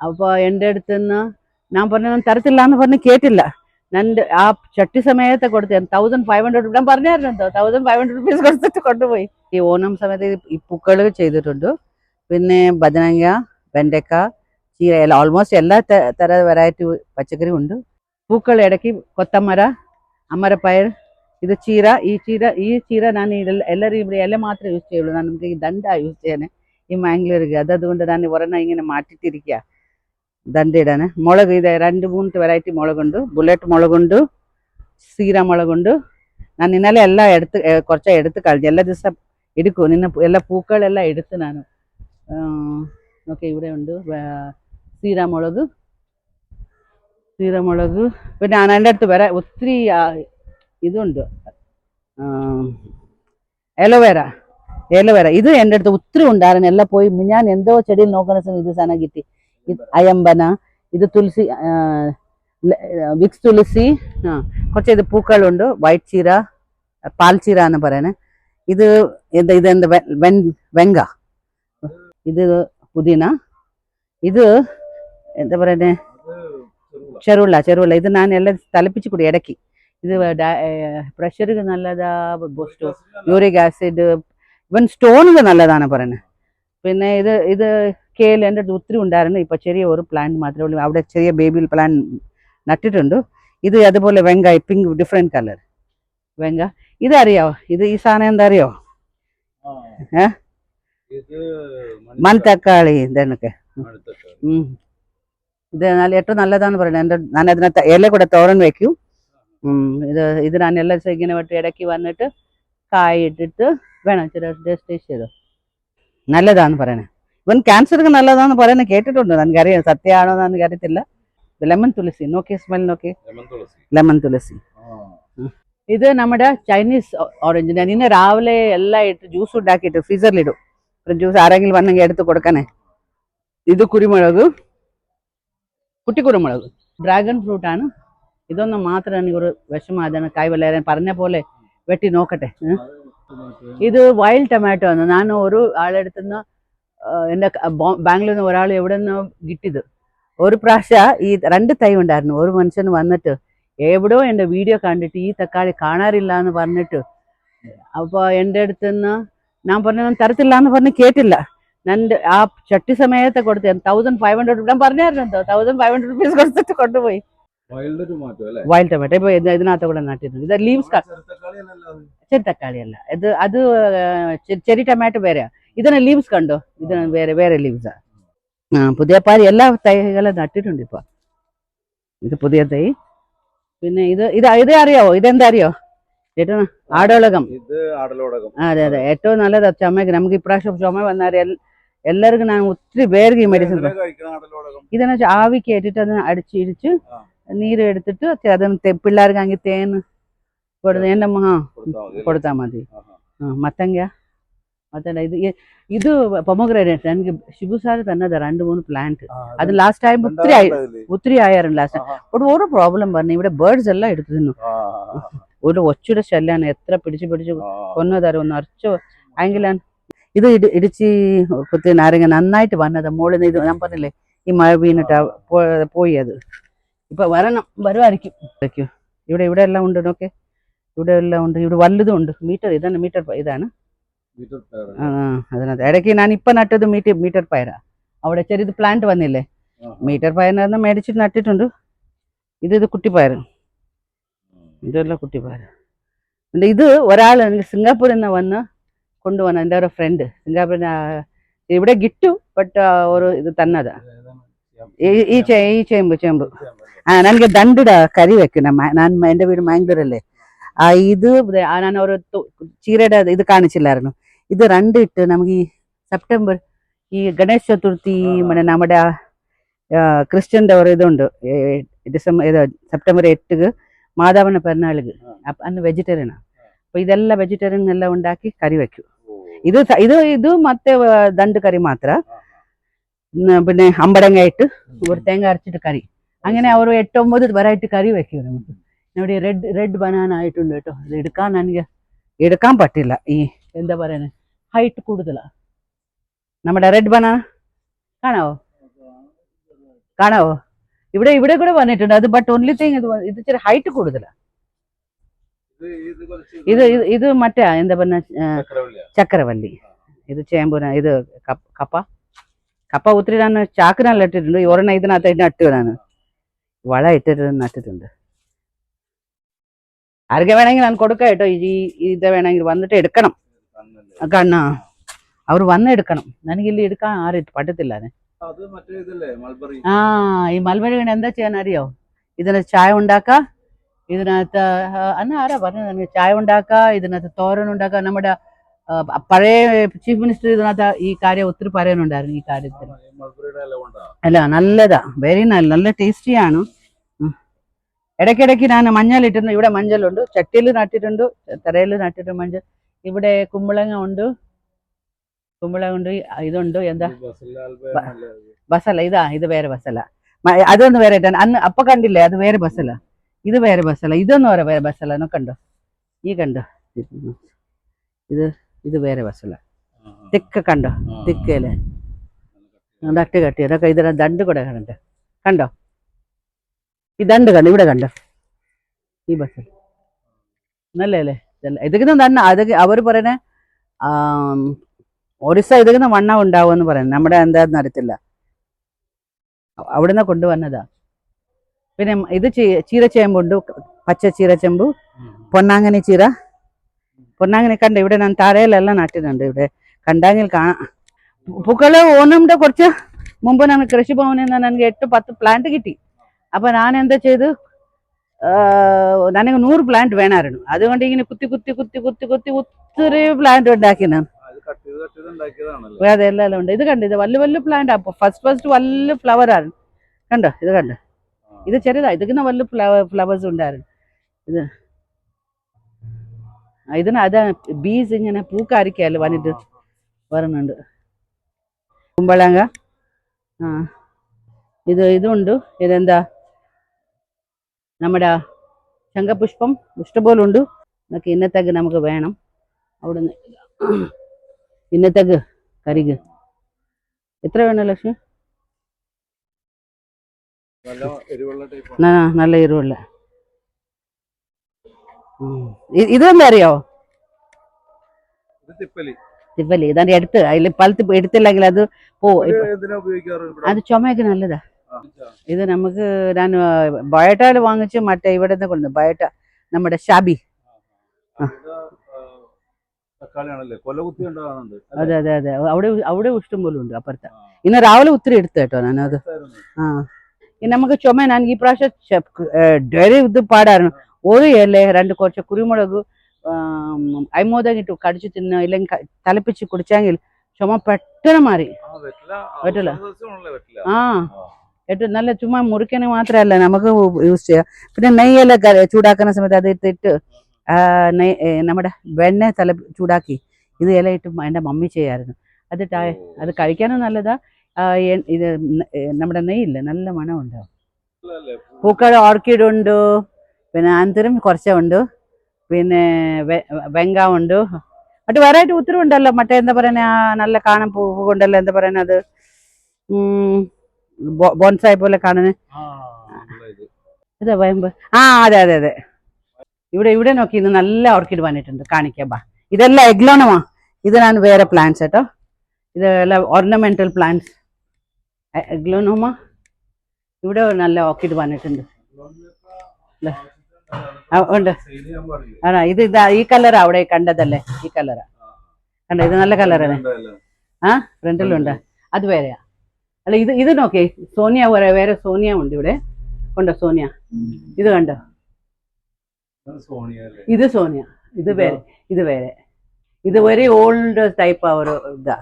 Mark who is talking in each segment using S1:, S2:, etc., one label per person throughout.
S1: അപ്പോൾ എൻ്റെ അടുത്ത് നിന്ന് ഞാൻ പറഞ്ഞു ഞാൻ തരത്തില്ല എന്ന് പറഞ്ഞ് കേട്ടില്ല ഞാൻ ആ ചട്ടി സമയത്തെ കൊടുത്ത് തൗസൻഡ് ഫൈവ് ഹൺഡ്രഡ് ഞാൻ പറഞ്ഞായിരുന്നു തൗസൻഡ് ഫൈവ് ഹൺഡ്രഡ് റുപ്പീസ് കൊടുത്തിട്ട് കൊണ്ടുപോയി ഈ ഓണം സമയത്ത് ഈ- ഈ പൂക്കൾ ചെയ്തിട്ടുണ്ട് പിന്നെ ബദനങ്ങ വെണ്ടയ്ക്ക ചീര എല്ലാം ഓൾമോസ്റ്റ് എല്ലാ ത- തര വെറൈറ്റി പച്ചക്കറി ഉണ്ട് പൂക്കൾ ഇടയ്ക്ക് കൊത്തമര അമരപ്പയർ ഇത് ചീര ഈ ചീര ഈ ചീര ನಾನು ಇದೆಲ್ಲ ಎಲ್ಲರೂ ഇവിടെ ಎಲೆ ಮಾತ್ರ ಯೂಸ್ ചെയ്യുള്ളൂ ನಾನು ನಮಗೆ ಈ ದಂಡ ಯೂಸ್ ചെയ്യണേ ഈ മാംഗ്ലൂർക്ക് അത് അതുകൊണ്ട് ഞാൻ ഒരെണ്ണം ഇങ്ങനെ മാറ്റിട്ടിരിക്കുക ದಂಡ ഇടാന് മുളക് ഇത് രണ്ട് മൂന്ന് വെറൈറ്റി മുളകുണ്ട് ബുള്ളറ്റ് മുളകുണ്ട് സീര മുളകുണ്ട് ನಾನು ഇന്നലെ എല്ലാം എടുത്ത് ഏ, കുറച്ച് എടുത്ത് കളഞ്ഞു എല്ലാ ദിവസം എടുക്കും നിന്ന എല്ലാ പൂക്കളെല്ലാം എടുത്ത് ഞാൻ ഓക്കെ ഇവിടെ ഉണ്ട് സീര മുളക് സീര മുളക് പിന്നെ ഞാൻ എൻ്റെ അടുത്ത് വരെ ഒത്തിരി ആ, ഇതുണ്ട് എലോവേര എലോവേര ഇത് എൻ്റെ അടുത്ത് ഒത്തിരി ഉണ്ടായിരുന്നു എല്ലാം പോയി ഞാൻ എന്തോ ചെടിയിൽ നോക്കുന്ന സമയം ഇത് സാധനം കിട്ടി ഇത് അയമ്പന ഇത് തുളസി വിക്സ് തുളസി കുറച്ച് ഇത് പൂക്കളുണ്ട്. വൈറ്റ് ചീര പാൽ ചീര എന്ന് പറയുന്നത് ഇത് എന്താ ഇത് എന്താ വെ- വെൻ- വെങ്ക. ഇത് പുതിന. ഇത് എന്താ പറയുന്നത് ചെറുള്ള ചെറുള്ള. ഇത് ഞാൻ എല്ലാം തലപ്പിച്ച് കൂടി ഇടയ്ക്ക്. ഇത് പ്രഷർക്ക് നല്ലതാ ബൂസ്റ്റ് യൂറിക് ആസിഡ് ഇവൻ സ്റ്റോണിന് നല്ലതാണ് പറയുന്നത് പിന്നെ ഇത് ഇത് കേൽ എന്റെ അടുത്ത് ഒത്തിരി ഉണ്ടായിരുന്നു. ഇപ്പോൾ ചെറിയ ഒരു പ്ലാന്റ് മാത്രമേ ഉള്ളൂ. അവിടെ ചെറിയ ബേബി പ്ലാന്റ് നട്ടിട്ടുണ്ട്. ഇത് അതുപോലെ വെങ്കായ പിങ്ക് ഡിഫറെന്റ് കളർ വെങ്ക. ഇതറിയാവോ അറിയാവോ ഇത് ഈ സാധനം എന്താ അറിയോ ഏ? മൺതക്കാളി. ഇതൊക്കെ. ഇത് ഏറ്റവും നല്ലതാന്ന് പറയുന്നത്. എന്റെ ഞാൻ അതിനകത്ത് ഇല കൂടെ തോരൻ വയ്ക്കും. ഇത് ഇത് ഞാൻ എല്ലാ ദിവസം ഇങ്ങനെ വെട്ടി ഇടയ്ക്ക് വന്നിട്ട് കായ ഇട്ടിട്ട് വേണം ഇച്ചിരി ടേസ്റ്റ് ചെയ്തു. നല്ലതാന്ന് പറയണേ ഇവൻ ക്യാൻസർക്ക് നല്ലതാന്ന് പറയുന്നത് കേട്ടിട്ടുണ്ട്. എനിക്കറിയാം സത്യമാണോ എന്ന് എനിക്കറിയത്തില്ല ലെമൺ തുളസി. നോക്കി സ്മെൽ നോക്കി ലെമൺ തുളസി. ഇത് നമ്മുടെ ചൈനീസ് ഓറഞ്ച് ഞാൻ ഇന്ന് രാവിലെ എല്ലാം ഇട്ട് ജ്യൂസ് ഉണ്ടാക്കിയിട്ട് ഫ്രീസറിലിടും ജ്യൂസ് ആരെങ്കിലും വന്നെങ്കിൽ എടുത്ത് കൊടുക്കണേ ഇത് കുരുമുളക്. കുട്ടി കുരുമുളക്. ഡ്രാഗൺ ഫ്രൂട്ട് ആണ്. ഇതൊന്നും മാത്രം എനിക്കൊരു വിഷമാതാണ് അതാണ് കൈവല്ലാൻ പറഞ്ഞ പോലെ വെട്ടി നോക്കട്ടെ. ഇത് വൈൽഡ് ടൊമാറ്റോ ആണ്. ഞാൻ ഒരു ആളെടുത്തുനിന്ന് എന്റെ ബാംഗ്ലൂരിൽ നിന്ന് ഒരാൾ എവിടെ നിന്നോ കിട്ടിയത്. ഒരു പ്രാവശ്യം ഈ രണ്ട് തൈ ഉണ്ടായിരുന്നു. ഒരു മനുഷ്യൻ വന്നിട്ട് എവിടെയോ എന്റെ വീഡിയോ കണ്ടിട്ട് ഈ തക്കാളി കാണാറില്ല എന്ന് പറഞ്ഞിട്ട് അപ്പോൾ എന്റെ അടുത്ത് നിന്ന് ഞാൻ പറഞ്ഞു ഞാൻ തരത്തില്ല എന്ന് പറഞ്ഞ് കേട്ടില്ല. എന്റെ ആ ചട്ടി സമയത്തെ കൊടുത്ത് തൗസൻഡ് ഫൈവ് ഹൺഡ്രഡ് ഞാൻ പറഞ്ഞായിരുന്നു തൗസൻഡ് ഫൈവ് ഹൺഡ്രഡ് റുപ്പീസ് കൊടുത്തിട്ട് കൊണ്ടുപോയി.
S2: വൈൽഡ് ടൊമാറ്റോ
S1: ഇപ്പൊ ഇത് ഇതിനകത്ത് കൂടെ നട്ടിട്ടുണ്ട്. ഇത് ലീവ്സ്
S2: ചെറുതക്കാളി അല്ലല്ലോ അത്.
S1: ചെറി തക്കാളി അല്ല. ഇത് അത് ചെറി ടൊമാറ്റോ വേറെയാ ഇതിന് ലീവ്സ് കണ്ടോ? ഇതിന് വേറെ വേറെ ലീവ്സാ ആ. പുതിയ പാരി എല്ലാ തൈകളും നട്ടിട്ടുണ്ട് ഇപ്പൊ. ഇത് പുതിയ തൈ. പിന്നെ ഇത് ഇത് ഇതേ അറിയാവോ? ഇതെന്താ അറിയോ? ചേട്ടാ ആടോളകം അതെ അതെ. ഏറ്റവും നല്ലത് ചുമക്ക് നമുക്ക് ഇപ്രാവശ്യം ചുമ വന്നാൽ എല്ലാവർക്കും ഞാൻ ഒത്തിരി പേർക്ക് ഈ മെഡിസിൻ ഇതെന്ന് വെച്ചാൽ ആവിക്ക് ഏറ്റിട്ട് അതിന്
S2: അടിച്ചിരിച്ച്.
S1: നീര് എടുത്തിട്ട് അതിന് പിള്ളേർക്കാണെങ്കിൽ തേന് കൊടുത്ത് എന്റെ ആ
S2: കൊടുത്താൽ മതി.
S1: ആ മത്തങ്ങ. പൊമോഗ്രനേറ്റ് എനിക്ക് ഷിബു സാർ തന്നതാ രണ്ട് മൂന്ന് പ്ലാന്റ്
S2: ആ,
S1: അത് ലാസ്റ്റ് ടൈം ഒത്തിരി ആയി
S2: ഉണ്ടാവില്ലേ?
S1: ഒത്തിരി ആയിരുന്നു ലാസ്റ്റ്
S2: ആഹാ.
S1: ഒരു ഒരു പ്രോബ്ലം പറഞ്ഞു ഇവിടെ ബേർഡ്സ് എല്ലാം എടുത്തു തിന്നു. ഒരു ഒച്ചയുടെ ശല്യാണ് എത്ര പിടിച്ച് പിടിച്ച്. കൊന്നതാരോ ഒന്ന് അരച്ചോ എങ്കിലാണ് ഇത് ഇടി ഇടിച്ച് കുത്തി നാരങ്ങ നന്നായിട്ട് വന്നത്. മോളിൽ നിന്ന് ഇത് ഞാൻ പറഞ്ഞില്ലേ ഈ മഴ വീണിട്ട് പോയി അത്. ഇപ്പൊ വരണം വരുമായിരിക്കും. ഇവിടെ ഇവിടെ എല്ലാം ഉണ്ട് നോക്കെ. ഇവിടെ എല്ലാം ഉണ്ട് ഇവിടെ വലുതും ഉണ്ട്. മീറ്റർ ഇതാണ് മീറ്റർ ഇതാണ്. അതിനകത്ത്. ഇടയ്ക്ക് ഞാൻ ഇപ്പം നട്ടത് മീറ്റർ മീറ്റർ പയറാ അവിടെ ചെറിയത് പ്ലാന്റ് വന്നില്ലേ? മീറ്റർ പയറിനകത്ത് മേടിച്ചിട്ട് നട്ടിട്ടുണ്ട്. ഇത് ഇത് കുട്ടിപ്പയർ ഇതല്ല കുട്ടിപ്പയർ ഇത് ഒരാൾ എനിക്ക് സിംഗപ്പൂരിൽ നിന്ന് വന്ന് കൊണ്ടുവന്ന എന്റെ ഒരു ഫ്രണ്ട് സിംഗപ്പൂരിൽ ഇവിടെ ഗിട്ടു ബട്ട് ഒരു ഇത് തന്നതാ. ഈ ഈ ചേമ്പ് ചേമ്പ്. ആ ನನಗೆ ದಂಡಡ കരി വെക്കുന്ന. ഞാൻ എന്റെ വീട് മാംഗ്ലൂരല്ലേ. ഇത് ഞാൻ ഒരു ചീരയുടെ ഇത് കാണിച്ചില്ലായിരുന്നു. ഇത് രണ്ടിട്ട് നമുക്ക് ഈ സെപ്റ്റംബർ ഈ ഗണേശ ചതുർത്ഥി പിന്നെ നമ്മുടെ ക്രിസ്ത്യന്റെ ഒരു ഇതുണ്ട്. ഡിസംബർ സെപ്റ്റംബർ എട്ടുക്ക് മാതാവിന് പെരുന്നാളുക്ക് അന്ന് വെജിറ്റേറിയനാണ് അപ്പോൾ ഇതെല്ലാം വെജിറ്റേറിയൻ എല്ലാം ഉണ്ടാക്കി കറി
S2: വയ്ക്കും
S1: ഇത് ഇത് ഇത് മറ്റേ ദണ്ട് കറി മാത്രം. പിന്നെ അമ്പടങ്ങയിട്ട് ഒരു തേങ്ങ അരച്ചിട്ട് കറി. അങ്ങനെ അവർ എട്ടൊമ്പത് വെറൈറ്റി കറി വെക്കും നമുക്ക്. നമ്മുടെ റെഡ് റെഡ് ബനാന ആയിട്ടുണ്ട് കേട്ടോ. ഇത് എടുക്കാൻ എനിക്ക് എടുക്കാൻ പറ്റില്ല. ഈ എന്താ പറയുന്നത് ഹൈറ്റ് കൂടുതലാണ് നമ്മുടെ റെഡ് ബനാന കാണാവോ? കാണാവോ? ഇവിടെ ഇവിടെ കൂടെ വന്നിട്ടുണ്ട്. അത് ബട്ട് ഓൺലി തിങ് ഇത് ഇത് ഇച്ചിരി ഹൈറ്റ് കൂടുതലാണ്
S2: ഇത് ഇത്
S1: മറ്റേ എന്താ പറഞ്ഞ ചക്രവല്ലി ഇത് ചേമ്പൂന ഇത് കപ്പ. കപ്പ ഒത്തിരി ഞാൻ ചാക്കിനെല്ലാം ഇട്ടിട്ടുണ്ട്. ഒരെണ്ണം ഇതിനകത്ത് നട്ടുവരാണ് വള ഇട്ടിട്ട് നട്ടിട്ടുണ്ട്. ആർക്ക് വേണമെങ്കിൽ ഞാൻ കൊടുക്കാം കേട്ടോ. ഈ ഇത് വേണമെങ്കിൽ വന്നിട്ട് എടുക്കണം? കണ്ണ അവർ വന്നെടുക്കണം എനിക്കിಲ್ಲಿ എടുക്കാൻ ആരും പറ്റത്തില്ല അത്.
S2: അത് മറ്റേ ഇതല്ലേ മൾബറി?
S1: ആ ഈ മൽബറി വീണ് എന്താ ചെയ്യാൻ അറിയോ? ഇതിനകത്ത് ചായ ഉണ്ടാക്ക ഇതിനകത്ത് അന്ന് ആരാ പറഞ്ഞത് എനിക്ക് ചായ ഉണ്ടാക്ക ഇതിനകത്ത് തോരൻ ഉണ്ടാക്ക. നമ്മുടെ പഴയ ചീഫ് മിനിസ്റ്റർ ഇതിനകത്ത് ഈ കാര്യം ഒത്തിരി പറയാനുണ്ടായിരുന്നു ഈ കാര്യത്തിൽ. അല്ല നല്ലതാ. വെരി നല്ല നല്ല ടേസ്റ്റിയാണ്. ഇടയ്ക്കിടയ്ക്ക് ഞാൻ മഞ്ഞൾ ഇട്ടിരുന്നു ഇവിടെ മഞ്ഞളുണ്ട്. ചട്ടിയിൽ നട്ടിട്ടുണ്ട്. തറയിൽ നട്ടിട്ടുണ്ട് മഞ്ഞൾ. ഇവിടെ കുമ്പളങ്ങ ഉണ്ട്. കുമ്പളങ്ങ ഉണ്ട് ഇതുണ്ട്. എന്താ? ബസല ഇതാ ഇത് വേറെ ബസല. അതൊന്ന് വേറെ അന്ന് അപ്പൊ കണ്ടില്ലേ അത് വേറെ ബസല. ഇത് വേറെ ബസല. ഇതൊന്നും വേറെ വേറെ ബസല. കണ്ടോ? ഈ കണ്ടോ? ഇത് ഇത് വേറെ ബസല. തിക്ക് കണ്ടോ? തിക്കല്ലേ
S2: ആ.
S1: ദട്ട് കട്ടി. അതൊക്കെ ഇതിനെ ദണ്ട് കൂടെ കണ്ടോ കണ്ടോ? ഈ ദണ്ട് കണ്ടോ? ഇവിടെ കണ്ടോ? ഈ ബസൽ നല്ലല്ലേ എതുക്കുന്ന തന്നെ അത് അവർ പറയണേ ഒറിസ എതുക്കുന്ന വണ്ണം ഉണ്ടാവും എന്ന് പറയുന്നത് നമ്മുടെ എന്താന്ന് അറിയത്തില്ല. അവിടുന്ന് കൊണ്ടുവന്നതാ. പിന്നെ ഇത് ചീരച്ചേമ്പുണ്ട്. പച്ച ചീരച്ചെമ്പു പൊന്നാങ്ങനി ചീര. പൊന്നാങ്ങനി കണ്ട് ഇവിടെ ഞാൻ താരയിലെല്ലാം നട്ടിട്ടുണ്ട് ഇവിടെ. കണ്ടാങ്ങിൽ കാണാം. പൂക്കൾ ഓണമിന്റെ കുറച്ച് മുമ്പ് ഞാൻ കൃഷിഭവനിൽ നിന്ന് എനിക്ക് എട്ട് പത്ത് പ്ലാന്റ് കിട്ടി. അപ്പൊ ഞാൻ എന്താ ചെയ്തു ನನಗೆ നൂറ് പ്ലാന്റ് വേണമായിരുന്നു അതുകൊണ്ട് ഇങ്ങനെ കുത്തി കുത്തി കുത്തി കുത്തി കുത്തി ഒത്തിരി പ്ലാന്റ് ഉണ്ടാക്കി ഞാൻ
S2: ആ, ഇത് കട്ട് ചെയ്ത് കട്ട് ചെയ്ത് ഉണ്ടാക്കിയതാണല്ലേ
S1: അതെല്ലാം ഉണ്ട് ഇത് കണ്ടു ഇത് വല്യ വല്യ പ്ലാന്റ് അപ്പൊ ഫസ്റ്റ് ഫസ്റ്റ് വല്യ ഫ്ലവർ ആണ് കണ്ടോ ഇത് കണ്ടോ
S2: ആ.
S1: ഇത് ചെറുതാ ഇതിന് വല്യ ഫ്ലവർ ഫ്ലവേഴ്സ് ഉണ്ടായിരുന്നു ഇത് ആ, ഇതിന് അതാ ബീസ് ഇങ്ങനെ പൂക്കാരിക്കല്ലോ വന്നിട്ട് വരുന്നുണ്ട് കുമ്പളങ്ങ ആ ഇത് ഇതുണ്ട് ഇതെന്താ നമ്മുടെ ശംഖപുഷ്പം ഇഷ്ടംപോലുണ്ട്. എന്നൊക്കെ ഇന്നത്തേക്ക് നമുക്ക് വേണം. അവിടുന്ന് ഇന്നത്തേക്ക് കരിക്ക് എത്ര വേണം ലക്ഷ്മി?
S2: നല്ല എരിവുള്ള
S1: ഇതെന്താ അറിയോ?
S2: ഇത് തിപ്പലി.
S1: ഇതാണ്ട് എടുത്ത്. അതിൽ പലത്ത് എടുത്തില്ലെങ്കിൽ അത് പോ അത് ചുമയൊക്കെ നല്ലതാ. ഇത് നമുക്ക് ഞാൻ ബയോട്ടയിൽ വാങ്ങിച്ചു മറ്റേ ഇവിടെ നിന്ന് കൊണ്ടു ബയോട്ട നമ്മുടെ ഷാബി അതെ അതെ അതെ. അവിടെ അവിടെ ഇഷ്ടം പോലെ ഉണ്ട് അപ്പുറത്ത്. ഇന്ന് രാവിലെ ഒത്തിരി എടുത്തു കേട്ടോ ഞാനത്. ആ. നമുക്ക് ചുമ ഞാൻ ഈ പ്രാവശ്യം ഡെറി ഇത് പാടായിരുന്നു. ഒരു ഇല രണ്ട് കുറച്ച് കുരുമുളക് അയ്മോദങ്ങിട്ട് കടിച്ചു തിന്നോ ഇല്ലെങ്കിൽ തലപ്പിച്ച് കുടിച്ചെങ്കിൽ ചുമ പെട്ടെന്ന് മാറി. പറ്റില്ല ആ. ഏറ്റവും നല്ല ചുമ്മാ മുറിക്കണ മാത്രമല്ല നമുക്ക് യൂസ് ചെയ്യാം. പിന്നെ നെയ്യെല്ലാം ചൂടാക്കുന്ന സമയത്ത് അത് ഇട്ടിട്ട് നെയ് നമ്മുടെ വെണ്ണ തല ചൂടാക്കി. ഇത് ഇല ഇട്ട് എന്റെ മമ്മി ചെയ്യായിരുന്നു. അത് അത് കഴിക്കാനും നല്ലതാ. ഇത് നമ്മുടെ നെയ്യില്ല നല്ല മണമുണ്ടാവും പൂക്കൾ ഓർക്കിഡ് ഉണ്ട് പിന്നെ ആന്തരം കുറച്ചുണ്ട് പിന്നെ വെ- വെങ്കായം ഉണ്ട് മറ്റു വെറൈറ്റി ഒത്തിരി ഉണ്ടല്ലോ മറ്റേ എന്താ പറയുന്ന നല്ല കാണാൻ പൂ കൊണ്ടല്ലോ എന്താ പറയുന്നത് ബോൺസായി പോലെ കാണുന്നത് ഇതാ. വയമ്പ്. ആ അതെ അതെ അതെ. ഇവിടെ ഇവിടെ നോക്കി ഇന്ന് നല്ല ഓർക്കിഡ് വന്നിട്ടുണ്ട്. കാണിക്കാം ബാ. ഇതെല്ലാം എഗ്ലോണമാ. ഇത് ഞാൻ വേറെ പ്ലാന്റ്സ് കേട്ടോ. ഇതെല്ലാം ഓർണമെന്റൽ പ്ലാന്റ്സ് എഗ്ലോണോമ? ഇവിടെ നല്ല ഓർക്കിഡ് വന്നിട്ടുണ്ട്. ഉണ്ട്. ആണോ? ഇത് ഇതാ ഈ കളറാ അവിടെ കണ്ടതല്ലേ? ഈ കളറാ കണ്ടോ? ഇത് നല്ല കളറല്ലേ ആ ഫ്രണ്ടിലുണ്ട് അത് വേറെയാ. അല്ല ഇത് ഇത് നോക്കേ. സോനിയ വേറെ വേറെ സോനിയ ഉണ്ട് ഇവിടെ. കണ്ടോ സോനിയ? ഇത് കണ്ടോ? ഇത് സോനിയ. ഇത് വേറെ ഇത് വേറെ. ഇത് വെരി ഓൾഡ് ടൈപ്പ് ആ ഒരു ഇതാ.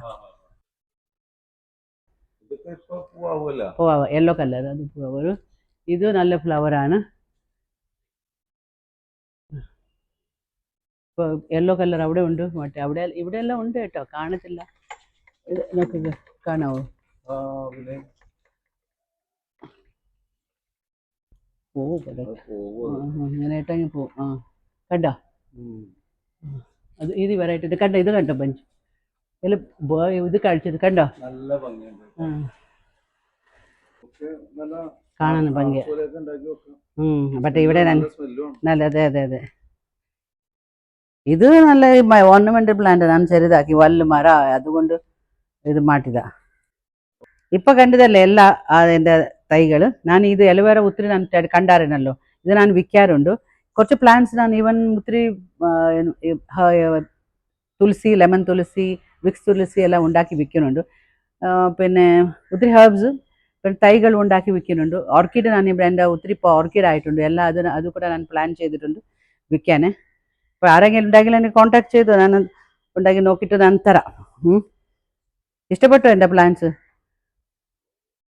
S1: പൂവാവ് യെല്ലോ കളർ അത് പൂവാവ്. ഒരു ഇത് നല്ല ഫ്ലവറാണ് ആണ്. ഇപ്പൊ യെല്ലോ കളർ അവിടെ ഉണ്ട്. മറ്റേ അവിടെ ഇവിടെ എല്ലാം ഉണ്ട് കേട്ടോ. കാണത്തില്ല. ഇത് നോക്കുക കാണാവോ?
S2: പിന്നെ
S1: അങ്ങനെയായിട്ട്
S2: അങ്ങ് പോകും
S1: ആ കണ്ടോ? അത് ഇത് വരായിട്ട് കണ്ട ഇത് കണ്ടോ പഞ്ച് അതിൽ ഇത് കഴിച്ചത് കണ്ടോ?
S2: നല്ല ഭംഗിയുണ്ട്
S1: കാണാൻ
S2: ഭംഗിയ.
S1: പക്ഷെ ഇവിടെ
S2: നല്ല
S1: അതെ അതെ അതെ. ഇത് നല്ല ഓർണമെന്റൽ പ്ലാന്റ് ഞാൻ ചെറുതാക്കി വല്ല മര അതുകൊണ്ട് ഇത് മാറ്റിതാ ഇപ്പൊ ಕಂಡಿದ್ದಲ್ಲ ಎಲ್ಲ അതിന്റെ തൈകൾ ನಾನು ಇದು ಎಲವೇರ ಉತ್ರಿ ನಾನು ತ- ಕಂಡಾರೇನಲ್ಲೋ ಇದು ನಾನು ವಿಕ್ಕಾರುಂಡು കുറച്ച് പ്ലാന്റ്സ് ನಾನು ಇವನ್ ഉത്തിരി ആ, ಏನು, ಈ, ಹ- തുളസി ലെമൺ തുളസി വിക്സ് തുളസി എല്ലാം ഉണ്ടാക്കി വിൽക്കുന്നുണ്ട് ആ, പിന്നെ ഒത്തിരി ഹെർബ്സ് പിന്നെ തൈകൾ ഉണ്ടാക്കി വിൽക്കുന്നുണ്ട് ഓർക്കിഡ് ഞാൻ ഇവിടെ എൻ്റെ ഒത്തിരി ഇപ്പോൾ ഓർക്കിഡ് ആയിട്ടുണ്ട് എല്ലാം അത് അത് കൂടെ ഞാൻ പ്ലാൻ ചെയ്തിട്ടുണ്ട് വിൽക്കാൻ അപ്പോൾ ആരെങ്കിലും ഉണ്ടെങ്കിൽ എന്നെ കോൺടാക്ട് ചെയ്തു ഞാൻ ഉണ്ടാക്കി നോക്കിയിട്ട് ഞാൻ തരാം ഉം. ഇഷ്ടപ്പെട്ടോ എൻ്റെ പ്ലാൻസ്